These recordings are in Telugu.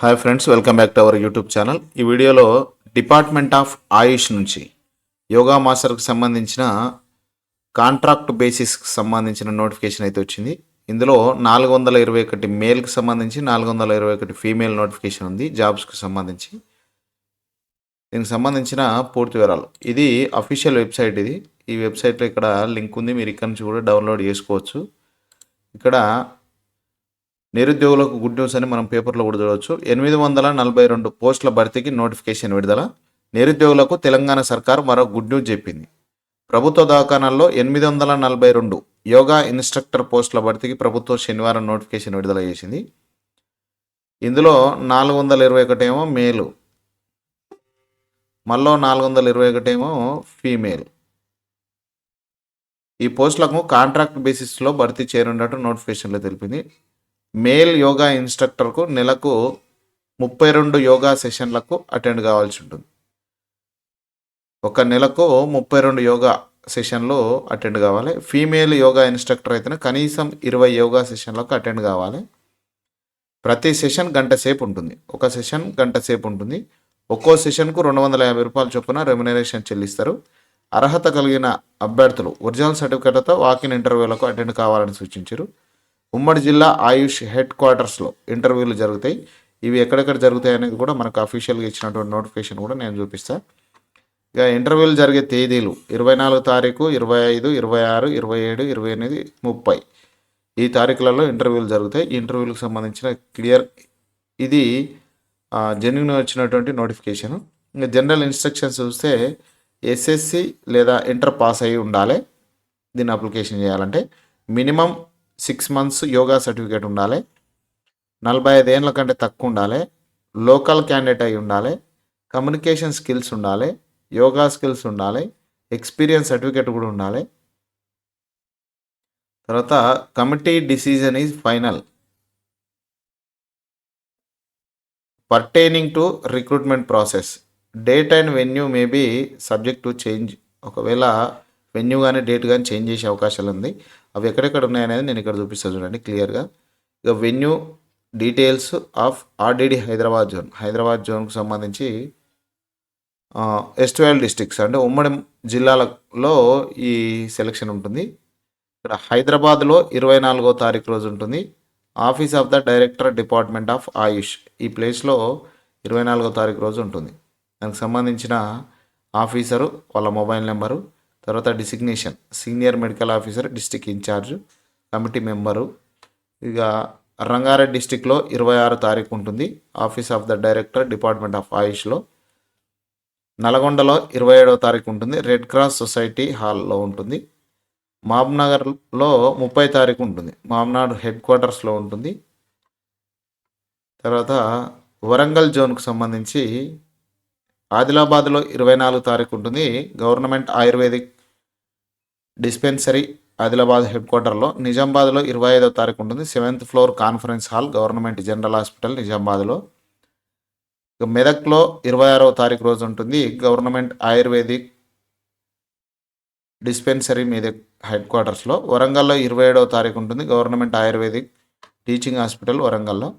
Hi friends welcome back to our YouTube channel ఈ వీడియోలో డిపార్ట్మెంట్ ఆఫ్ ఆయుష్ నుంచి యోగా మాస్టర్కి సంబంధించిన కాంట్రాక్ట్ బేసిస్కి సంబంధించిన నోటిఫికేషన్ అయితే వచ్చింది. ఇందులో నాలుగు వందల ఇరవై ఒకటి మేల్కి సంబంధించి నాలుగు వందల ఇరవై ఒకటి ఫీమేల్ నోటిఫికేషన్ ఉంది జాబ్స్కి సంబంధించి. దీనికి సంబంధించిన పూర్తి వివరాలు. ఇది అఫీషియల్ వెబ్సైట్ ఇది. ఈ వెబ్సైట్లో ఇక్కడ లింక్ ఉంది మీరు ఇక్కడ నుంచి కూడా డౌన్లోడ్ చేసుకోవచ్చు. ఇక్కడ నిరుద్యోగులకు గుడ్ న్యూస్ అని మనం పేపర్లో కూడా చూడవచ్చు. ఎనిమిది వందల నలభై రెండు పోస్టుల భర్తీకి నోటిఫికేషన్ విడుదల. నిరుద్యోగులకు తెలంగాణ సర్కార్ మరో గుడ్ న్యూస్ చెప్పింది. ప్రభుత్వ దవాఖానాల్లో ఎనిమిది వందల నలభై రెండు యోగా ఇన్స్ట్రక్టర్ పోస్టుల భర్తీకి ప్రభుత్వం శనివారం నోటిఫికేషన్ విడుదల చేసింది. ఇందులో నాలుగు వందల ఇరవై ఒకటేమో మేలు. మళ్ళీ నాలుగు వందల ఇరవై ఒకటేమో ఫీమేల్. ఈ పోస్టులకు కాంట్రాక్ట్ బేసిస్లో భర్తీ చేయనున్నట్టు నోటిఫికేషన్లో తెలిపింది. మేల్ యోగా ఇన్స్ట్రక్టర్కు నెలకు ముప్పై రెండు యోగా సెషన్లకు అటెండ్ కావాల్సి ఉంటుంది. ఒక నెలకు ముప్పై రెండు యోగా సెషన్లు అటెండ్ కావాలి. ఫీమేల్ యోగా ఇన్స్ట్రక్టర్ అయితేనే కనీసం ఇరవై యోగా సెషన్లకు అటెండ్ కావాలి. ప్రతి సెషన్ గంట సేపు ఉంటుంది. ఒక సెషన్ గంట సేపు ఉంటుంది. ఒక్కో సెషన్కు రెండు వందల యాభై రూపాయల చొప్పున రెమ్యునరేషన్ చెల్లిస్తారు. అర్హత కలిగిన అభ్యర్థులు ఒరిజినల్ సర్టిఫికేట్తో వాకిన్ ఇంటర్వ్యూలకు అటెండ్ కావాలని సూచించారు. ఉమ్మడి జిల్లా ఆయుష్ హెడ్ క్వార్టర్స్లో ఇంటర్వ్యూలు జరుగుతాయి. ఇవి ఎక్కడెక్కడ జరుగుతాయి అనేది కూడా మనకు అఫీషియల్గా ఇచ్చినటువంటి నోటిఫికేషన్ కూడా నేను చూపిస్తాను ఇక ఇంటర్వ్యూలు జరిగే తేదీలు ఇరవై నాలుగు తారీఖు ఇరవై ఐదు ఇరవై ఆరు ఇరవై ఏడు ఇరవై ఎనిమిది ముప్పై. ఈ తారీఖులలో ఇంటర్వ్యూలు జరుగుతాయి. ఈ ఇంటర్వ్యూలకు సంబంధించిన క్లియర్ ఇది జెన్యున్ వచ్చినటువంటి నోటిఫికేషన్ ఇంకా జనరల్ ఇన్స్ట్రక్షన్స్ చూస్తే ఎస్ఎస్సి లేదా ఇంటర్ పాస్ అయి ఉండాలి. దీన్ని అప్లికేషన్ చేయాలంటే. Minimum six months yoga certificate ఉండాలి. నలభై ఐదు ఏళ్ళ కంటే తక్కువ ఉండాలి. లోకల్ క్యాండిడేట్ అయి ఉండాలి. కమ్యూనికేషన్ స్కిల్స్ ఉండాలి. యోగా స్కిల్స్ ఉండాలి. ఎక్స్పీరియన్స్ సర్టిఫికేట్ కూడా ఉండాలి. తర్వాత committee decision is final. Pertaining to recruitment process. Date and venue may be subject to change. ఒకవేళ వెన్యూ కానీ డేట్ కానీ చేంజ్ చేసే అవకాశాలు ఉంది. అవి ఎక్కడెక్కడ ఉన్నాయనేది నేను ఇక్కడ చూపిస్తాను చూడండి క్లియర్గా ఇక venue details of RDD Hyderabad zone Hyderabad జోన్కు సంబంధించి ఎస్ట్వెల్ డిస్టిక్స్ అంటే ఉమ్మడి జిల్లాలలో ఈ సెలక్షన్ ఉంటుంది. ఇక్కడ హైదరాబాద్లో ఇరవై నాలుగో తారీఖు రోజు ఉంటుంది. Office of the director department of AYUSH ఈ ప్లేస్లో ఇరవై నాలుగో తారీఖు రోజు ఉంటుంది. దానికి సంబంధించిన ఆఫీసరు వాళ్ళ మొబైల్ నెంబరు తర్వాత designation senior medical officer district incharge committee member ఇక రంగారెడ్డి డిస్టిక్లో ఇరవై ఆరు తారీఖు ఉంటుంది. Office of the director department of ఆయుష్లో నల్గొండలో ఇరవై ఏడవ తారీఖు ఉంటుంది. రెడ్ క్రాస్ సొసైటీ హాల్లో ఉంటుంది. మహబూబ్నగర్లో ముప్పై తారీఖు ఉంటుంది. మహబూబ్నగర్ హెడ్ క్వార్టర్స్లో ఉంటుంది. తర్వాత వరంగల్ జోన్కు సంబంధించి ఆదిలాబాద్లో ఇరవై నాలుగు తారీఖు ఉంటుంది. Government ayurvedic dispensary Adilabad head క్వార్టర్లో నిజామాబాద్లో ఇరవై ఐదో తారీఖు ఉంటుంది. Seventh floor conference hall government general hospital నిజామాబాద్లో. మెదక్లో ఇరవై ఆరవ తారీఖు రోజు ఉంటుంది. గవర్నమెంట్ ఆయుర్వేదిక్ డిస్పెన్సరీ మీద హెడ్ క్వార్టర్స్లో వరంగల్లో ఇరవై ఏడవ తారీఖు ఉంటుంది. గవర్నమెంట్ ఆయుర్వేదిక్ టీచింగ్ హాస్పిటల్ వరంగల్లో.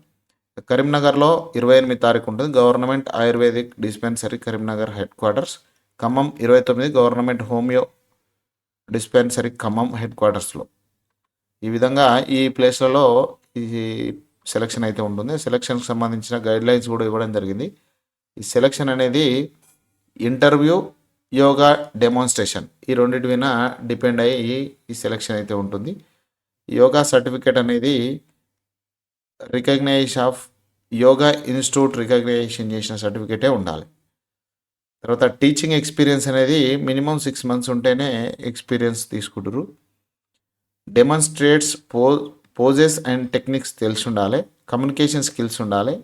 కరీంనగర్లో ఇరవై ఎనిమిది తారీఖు ఉంటుంది. Government ayurvedic dispensary Karimnagar head quarters Khammam ఇరవై తొమ్మిది government homeo dispensary Khammam head క్వార్టర్స్లో. ఈ విధంగా ఈ ప్లేస్లలో ఈ సెలక్షన్ అయితే ఉంటుంది. సెలక్షన్కి సంబంధించిన గైడ్ లైన్స్ కూడా ఇవ్వడం జరిగింది. ఈ సెలక్షన్ అనేది ఇంటర్వ్యూ యోగా డెమాన్స్ట్రేషన్ ఈ రెండింటి మీద డిపెండ్ అయ్యి ఈ సెలక్షన్ అయితే ఉంటుంది. యోగా సర్టిఫికేట్ అనేది recognise of yoga institute recognition చేసిన సర్టిఫికేటే ఉండాలి. తర్వాత టీచింగ్ ఎక్స్పీరియన్స్ అనేది మినిమం సిక్స్ మంత్స్ ఉంటేనే ఎక్స్పీరియన్స్ తీసుకుంటారు డెమాన్స్ట్రేట్స్ పో పోజెస్ అండ్ టెక్నిక్స్ తెలిసి ఉండాలి. కమ్యూనికేషన్ స్కిల్స్ ఉండాలి.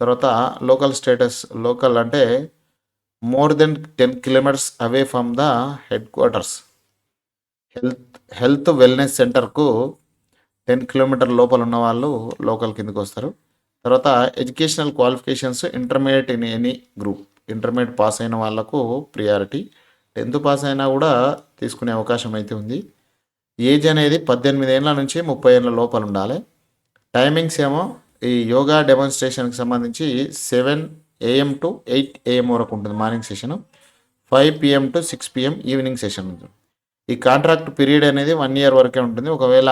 తర్వాత లోకల్ స్టేటస్ లోకల్ అంటే more than ten kilometres away from the head quarters health health wellness సెంటర్కు టెన్ కిలోమీటర్ లోపల ఉన్న వాళ్ళు లోకల్ కిందకి వస్తారు. తర్వాత educational qualifications intermediate in any group intermediate pass అయిన వాళ్ళకు ప్రియారిటీ. టెన్త్ పాస్ అయినా కూడా తీసుకునే అవకాశం అయితే ఉంది. ఏజ్ అనేది పద్దెనిమిది ఏళ్ళ నుంచి ముప్పై ఏళ్ళ లోపల ఉండాలి. టైమింగ్స్ ఏమో ఈ యోగా డెమాన్స్ట్రేషన్కి సంబంధించి seven AM to eight AM వరకు ఉంటుంది morning session. Five PM to six PM evening session ఉంటుంది. ఈ కాంట్రాక్ట్ పీరియడ్ అనేది వన్ ఇయర్ వరకే ఉంటుంది. ఒకవేళ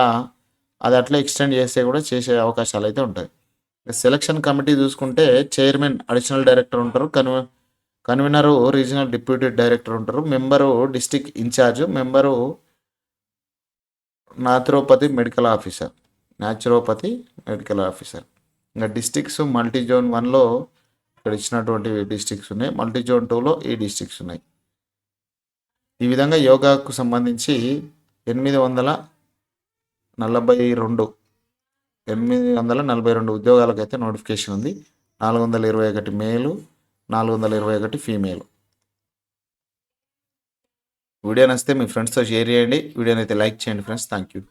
అది అట్లా ఎక్స్టెండ్ చేస్తే కూడా చేసే అవకాశాలు అయితే ఉంటాయి. సెలక్షన్ కమిటీ చూసుకుంటే చైర్మన్ అడిషనల్ డైరెక్టర్ ఉంటారు. కన్వ కన్వీనరు రీజనల్ డిప్యూటీ డైరెక్టర్ ఉంటారు. Member district incharge. Member naturopathy medical officer. Naturopathy medical officer. ఇంకా డిస్టిక్స్ మల్టీ జోన్ వన్లో ఇక్కడ ఇచ్చినటువంటి డిస్టిక్స్ ఉన్నాయి. మల్టీ జోన్ టూలో ఈ డిస్టిక్స్ ఉన్నాయి. ఈ విధంగా యోగాకు సంబంధించి ఎనిమిది వందల నలభై రెండు ఎనిమిది వందల నలభై రెండు ఉద్యోగాలకైతే నోటిఫికేషన్ ఉంది. నాలుగు వందల ఇరవై ఒకటి మేలు నాలుగు వందల ఇరవై ఒకటి ఫీమేల్ వీడియో నచ్చితే మీ ఫ్రెండ్స్తో షేర్ చేయండి. వీడియోని అయితే లైక్ చేయండి ఫ్రెండ్స్ థ్యాంక్ యూ